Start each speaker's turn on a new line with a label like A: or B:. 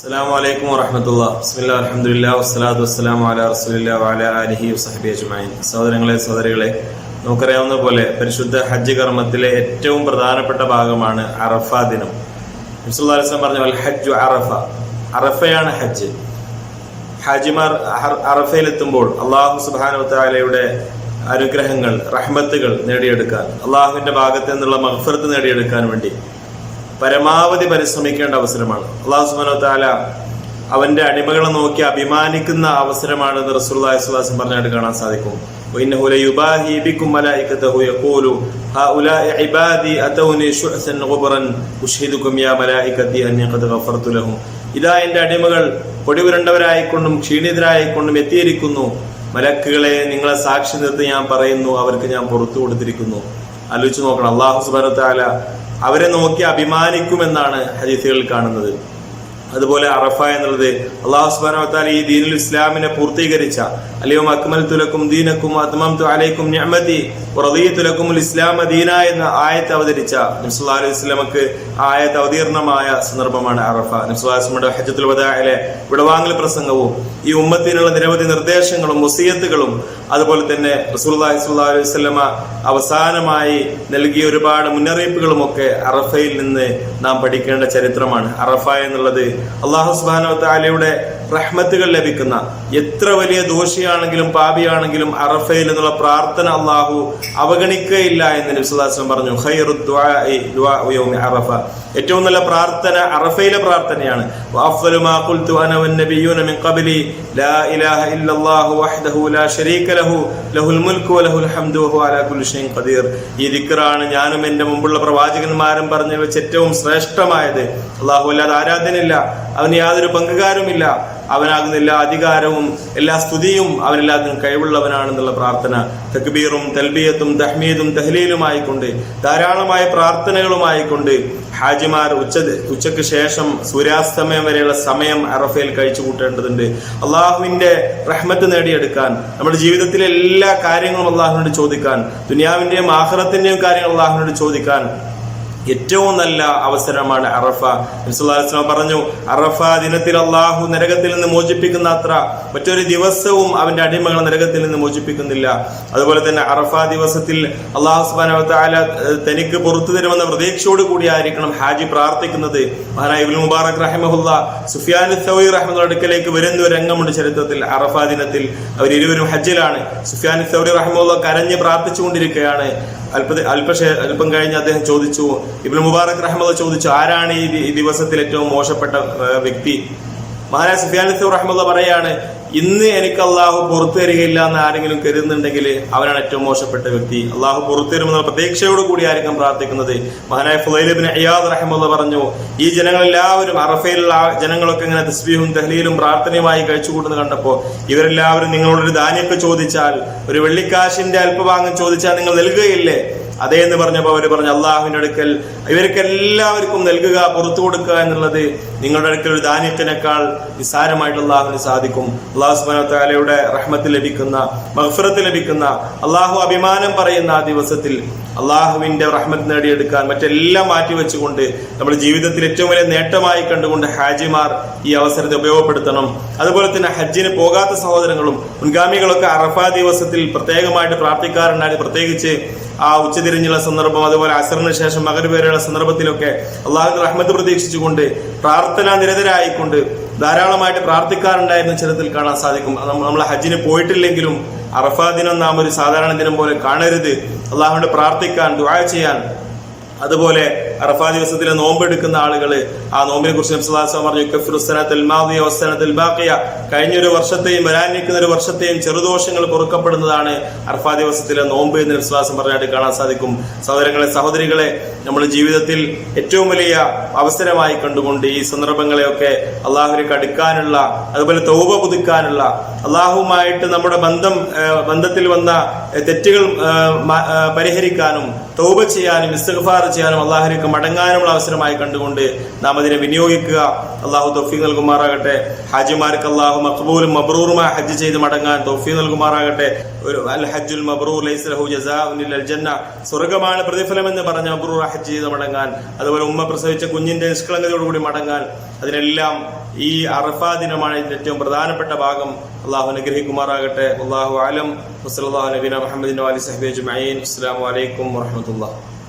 A: അസ്സലാമു അലൈക്കും വറഹമത്തുള്ള. സഹോദരങ്ങളെ സഹോദരികളെ നമുക്കറിയാവുന്ന പോലെ പരിശുദ്ധ ഹജ്ജ് കർമ്മത്തിലെ ഏറ്റവും പ്രധാനപ്പെട്ട ഭാഗമാണ് അറഫ ദിനം. വസല്ലം പറഞ്ഞു അൽ ഹജ്ജു അറഫ. അറഫയാണ് ഹജ്ജ്. ഹാജിമാർ അറഫയിലെത്തുമ്പോൾ അള്ളാഹു സുബ്ഹാനഹു വതആലയുടെ അനുഗ്രഹങ്ങൾ റഹ്മത്തുകൾ നേടിയെടുക്കാൻ അള്ളാഹുവിന്റെ ഭാഗത്ത് നിന്നുള്ള മഹഫർത്ത് നേടിയെടുക്കാൻ വേണ്ടി പരമാവധി പരിശ്രമിക്കേണ്ട അവസരമാണ് അള്ളാഹു സുബ്ഹാനഹു വതആല അവന്റെ അടിമകളെ നോക്കി അഭിമാനിക്കുന്ന അവസരമാണെന്ന് റസൂലുള്ളാഹി സ്വല്ലല്ലാഹു അലൈഹി വസല്ലം പറഞ്ഞായിട്ട് കാണാൻ സാധിക്കും وإنه ليباهي بكم ملائكته يقول هؤلاء عبادي أتوني شعثا غبرا أشهدكم يا ملائكتي أني قد غفرت لهم ഇതാ എന്റെ അടിമകൾ പൊടിപുരണ്ടവരായിക്കൊണ്ടും ക്ഷീണിതരായിക്കൊണ്ടും എത്തിയിരിക്കുന്നു മലക്കുകളെ നിങ്ങളെ സാക്ഷി നിർത്തി ഞാൻ പറയുന്നു അവർക്ക് ഞാൻ പുറത്തു കൊടുത്തിരിക്കുന്നു ആലോചിച്ച് നോക്കണം അള്ളാഹു സുബാനത്താല അവരെ നോക്കി അഭിമാനിക്കുമെന്നാണ് ഹദീസുകളിൽ കാണുന്നത്. അതുപോലെ അറഫ എന്നുള്ളത് അള്ളാഹു സുബാനത്താല ഈ ദീനുൽ ഇസ്ലാമിനെ പൂർത്തീകരിച്ച അലിയോ അക്മൽ തുലക്കും ദീനക്കും അത്മം അലൈക്കും ഞമതി തുലക്കും ഇസ്ലാമ ദീന എന്ന ആയത്ത് അവതരിച്ച നബ്സുല്ലാ അലൈഹി സ്വലമക്ക് ആയത്ത് അവതീർണമായ സന്ദർഭമാണ് അറഫ. നബ്സുല്ലാസ്മയുടെ ഹജ്ജത്തുൽ വദായിലെ വിടവാങ്ങൽ പ്രസംഗവും ഈ ഉമ്മത്തിനുള്ള നിരവധി നിർദ്ദേശങ്ങളും മുസിയത്തുകളും അതുപോലെ തന്നെ റസൂലുള്ളാഹി സ്വല്ലല്ലാഹു അലൈഹി അവസാനമായി നൽകിയ ഒരുപാട് മുന്നറിയിപ്പുകളും ഒക്കെ അറഫയിൽ നിന്ന് നാം പഠിക്കേണ്ട ചരിത്രമാണ്. അറഫ എന്നുള്ളത് അള്ളാഹു സുബ്ഹാനഹു വതആലയുടെ റഹ്മത്തുകൾ ലഭിക്കുന്ന എത്ര വലിയ ദോഷിയാണെങ്കിലും പാപിയാണെങ്കിലും അറഫയിൽ എന്നുള്ള പ്രാർത്ഥന അള്ളാഹു അവഗണിക്കുകയില്ല എന്ന് നബി സല്ലല്ലാഹു അലൈഹി വസല്ലം പറഞ്ഞു. അറഫ. ഏറ്റവും നല്ല പ്രാർത്ഥന അറഫയിലെ പ്രാർത്ഥനയാണ്. ഈ ഞാനും എന്റെ മുമ്പുള്ള പ്രവാചകന്മാരും പറഞ്ഞു വെച്ച് ഏറ്റവും ശ്രേഷ്ഠമായത്. അള്ളാഹു അല്ലാതെ ആരാധനയില്ല. അവന് യാതൊരു പങ്കുകാരുമില്ല. അവനാകുന്ന എല്ലാ അധികാരവും എല്ലാ സ്തുതിയും അവനെല്ലാത്തിനും കഴിവുള്ളവനാണെന്നുള്ള പ്രാർത്ഥന തക്ബീറും തൽബിയത്തും തഹ്മീദും തഹ്ലീലുമായിക്കൊണ്ട് ധാരാളമായ പ്രാർത്ഥനകളുമായിക്കൊണ്ട് ഹാജിമാർ ഉച്ച ഉച്ചയ്ക്ക് ശേഷം സൂര്യാസ്തമയം വരെയുള്ള സമയം അറഫയിൽ കഴിച്ചു കൂട്ടേണ്ടതുണ്ട് അള്ളാഹുവിന്റെ റഹ്മത്ത് നേടിയെടുക്കാൻ നമ്മുടെ ജീവിതത്തിലെ എല്ലാ കാര്യങ്ങളും അള്ളാഹുവിനോട് ചോദിക്കാൻ ദുനിയാവിന്റെയും ആഹ്റത്തിന്റെയും കാര്യങ്ങൾ അള്ളാഹുവിനോട് ചോദിക്കാൻ ഏറ്റവും നല്ല അവസരമാണ് അറഫ. നബിസ്വല്ലാസ്ലാം പറഞ്ഞു അറഫ ദിനത്തിൽ അള്ളാഹു നരകത്തിൽ നിന്ന് മോചിപ്പിക്കുന്ന അത്ര മറ്റൊരു ദിവസവും അവന്റെ അടിമകൾ നരകത്തിൽ നിന്ന് മോചിപ്പിക്കുന്നില്ല. അതുപോലെ തന്നെ അറഫ ദിവസത്തിൽ അള്ളാഹു സുബാന തനിക്ക് പുറത്തു തരുമെന്ന പ്രതീക്ഷയോട് കൂടിയായിരിക്കണം ഹാജി പ്രാർത്ഥിക്കുന്നത്. മഹാനായ ഇബുൽ മുബാറക് റഹിമഹുല്ല സുഫിയാൻ സൗയി റഹ്മുള്ള അടുക്കലേക്ക് വരുന്ന ഒരു രംഗമുണ്ട് ചരിത്രത്തിൽ അറഫ ദിനത്തിൽ. അവർ ഇരുവരും ഹജ്ജിലാണ്. സുഫിയാൻ സൗരി റഹ്മുള്ള കരഞ്ഞ് പ്രാർത്ഥിച്ചുകൊണ്ടിരിക്കുകയാണ്. അല്പ അല്പശേ അല്പം കഴിഞ്ഞ് അദ്ദേഹം ചോദിച്ചു ഇബ്നു മുബാറക് റഹ്മദ് ചോദിച്ചു ആരാണ് ഈ ദിവസത്തിൽ ഏറ്റവും മോശപ്പെട്ട വ്യക്തി? മഹാരാജ സുഫിയാൻ സൗർ റഹ്മുല്ല പറയാണ് ഇന്ന് എനിക്ക് അള്ളാഹു പുറത്തു തരികയില്ല എന്ന് ആരെങ്കിലും കരുതുന്നുണ്ടെങ്കിൽ അവനാണ് ഏറ്റവും മോശപ്പെട്ട വ്യക്തി. അള്ളാഹു പുറത്തു തരുമെന്ന പ്രതീക്ഷയോട് കൂടി ആയിരിക്കും പ്രാർത്ഥിക്കുന്നത്. മഹാനായ ഫുലൈലിബിൻ അയ്യാദ് റഹ്മുല്ല പറഞ്ഞു ഈ ജനങ്ങളെല്ലാവരും അറഫയിലുള്ള ജനങ്ങളൊക്കെ ഇങ്ങനെ തസ്ബീഹും തഹ്ലീലും പ്രാർത്ഥനയുമായി കഴിച്ചുകൂട്ടുന്നത് കണ്ടപ്പോൾ ഇവരെല്ലാവരും നിങ്ങളോടൊരു ധാന്യമൊക്കെ ചോദിച്ചാൽ ഒരു വെള്ളിക്കാശിന്റെ അല്പഭാഗം ചോദിച്ചാൽ നിങ്ങൾ നൽകുകയില്ലേ? അതേ എന്ന് പറഞ്ഞപ്പോൾ അവർ പറഞ്ഞു അള്ളാഹുവിന്റെ അടുക്കൽ ഇവർക്ക് എല്ലാവർക്കും നൽകുക പുറത്തു കൊടുക്കുക എന്നുള്ളത് നിങ്ങളുടെ അടുക്കൽ ഒരു ധാന്യത്തിനേക്കാൾ നിസ്സാരമായിട്ട് അള്ളാഹുവിന് സാധിക്കും. അള്ളാഹു സുബാനത്താലയുടെ റഹ്മത്ത് ലഭിക്കുന്ന മഹഫറത്ത് ലഭിക്കുന്ന അള്ളാഹു അഭിമാനം പറയുന്ന ആ ദിവസത്തിൽ അള്ളാഹുവിന്റെ റഹ്മത്ത് നേടിയെടുക്കാൻ മറ്റെല്ലാം മാറ്റിവെച്ചുകൊണ്ട് നമ്മുടെ ജീവിതത്തിൽ ഏറ്റവും വലിയ നേട്ടമായി കണ്ടുകൊണ്ട് ഹാജിമാർ ഈ അവസരത്തെ ഉപയോഗപ്പെടുത്തണം. അതുപോലെ തന്നെ ഹജ്ജിന് പോകാത്ത സഹോദരങ്ങളും മുൻഗാമികളൊക്കെ അറഫ ദിവസത്തിൽ പ്രത്യേകമായിട്ട് പ്രാർത്ഥിക്കാറുണ്ടായിരുന്നു. പ്രത്യേകിച്ച് ആ ഉച്ചതിരിഞ്ഞുള്ള സന്ദർഭം അതുപോലെ അസറിന് ശേഷം മകര വരെയുള്ള സന്ദർഭത്തിലൊക്കെ അള്ളാഹുവിന്റെ റഹ്മത്ത് പ്രതീക്ഷിച്ചുകൊണ്ട് പ്രാർത്ഥന നിരതരായിക്കൊണ്ട് ധാരാളമായിട്ട് പ്രാർത്ഥിക്കാറുണ്ടായിരുന്ന ചരിത്രത്തിൽ കാണാൻ സാധിക്കും. നമ്മൾ ഹജ്ജിന് പോയിട്ടില്ലെങ്കിലും അറഫാ ദിനം നാം ഒരു സാധാരണ ദിനം പോലെ കാണരുത്. അള്ളാഹുവിന്റെ പ്രാർത്ഥിക്കാൻ ദുആ ചെയ്യാൻ. അതുപോലെ അറഫാ ദിവസത്തിലെ നോമ്പ് എടുക്കുന്ന ആളുകൾ ആ നോമ്പിനെ കുറിച്ച് നബ്സുല്ലാസ്ലാം പറഞ്ഞു "യുക്കഫിറു സനത്തൽ മാദിയ വസ്സനത്തൽ ബാക്കിയ കഴിഞ്ഞൊരു വർഷത്തെയും വരാനിരിക്കുന്ന ഒരു വർഷത്തെയും ചെറുദോഷങ്ങൾ പൊറുക്കപ്പെടുന്നതാണ് അർഫാ ദിവസത്തിലെ നോമ്പ് എന്ന് നബ്സുല്ലാസം പറഞ്ഞായിട്ട് കാണാൻ സാധിക്കും. സഹോദരങ്ങളെ സഹോദരികളെ നമ്മുടെ ജീവിതത്തിൽ ഏറ്റവും വലിയ അവസരമായി കണ്ടുകൊണ്ട് ഈ സന്ദർഭങ്ങളെയൊക്കെ അള്ളാഹുലേക്ക് അടുക്കാനുള്ള അതുപോലെ തൗബ പുതുക്കാനുള്ള അള്ളാഹുമായിട്ട് നമ്മുടെ ബന്ധം ബന്ധത്തിൽ വന്ന തെറ്റുകൾ പരിഹരിക്കാനും തൗബ ചെയ്യാനും ഇസ്തിഗ്ഫാർ ചെയ്യാനും അള്ളാഹുലേക്ക് മടങ്ങാനുമുള്ള അവസരമായി കണ്ടുകൊണ്ട് നാം അതിനെ വിനിയോഗിക്കുക. അള്ളാഹു തൗഫീഖ് നൽകുമാറാകട്ടെ. ഹാജിമാർക്ക് അള്ളാഹു മഖബൂലും മബ്രൂറുമായി ഹജ്ജ് ചെയ്ത് മടങ്ങാൻ തൗഫീഖ് നൽകുമാറാകട്ടെ. ഒരു അൽ ഹജ്ജുൽ മബ്രൂർ ലൈസ ലഹു ജസാഉൻ ഇല്ലൽ ജന്ന. സ്വർഗമാണ് പ്രതിഫലം എന്ന് പറഞ്ഞ മബ്രൂർ ഹജ്ജ് ചെയ്ത് മടങ്ങാൻ. അതുപോലെ ഉമ്മ പ്രസവിച്ച കുഞ്ഞിന്റെ നിഷ്കളങ്കതയോടുകൂടി മടങ്ങാൻ. അതിനെല്ലാം ഈ അറഫാ ദിനമാണ് ഇതിന്റെ ഏറ്റവും പ്രധാനപ്പെട്ട ഭാഗം. അള്ളാഹു അനുഗ്രഹിക്കുമാറാകട്ടെ. അള്ളാഹു ആലം വസ്ലാഹു നബീന മുഹമ്മദിൻ വാലി സഹബി മൈൻ അസ്സലാമു അലൈക്കും വറഹ്മത്തുള്ളാഹി.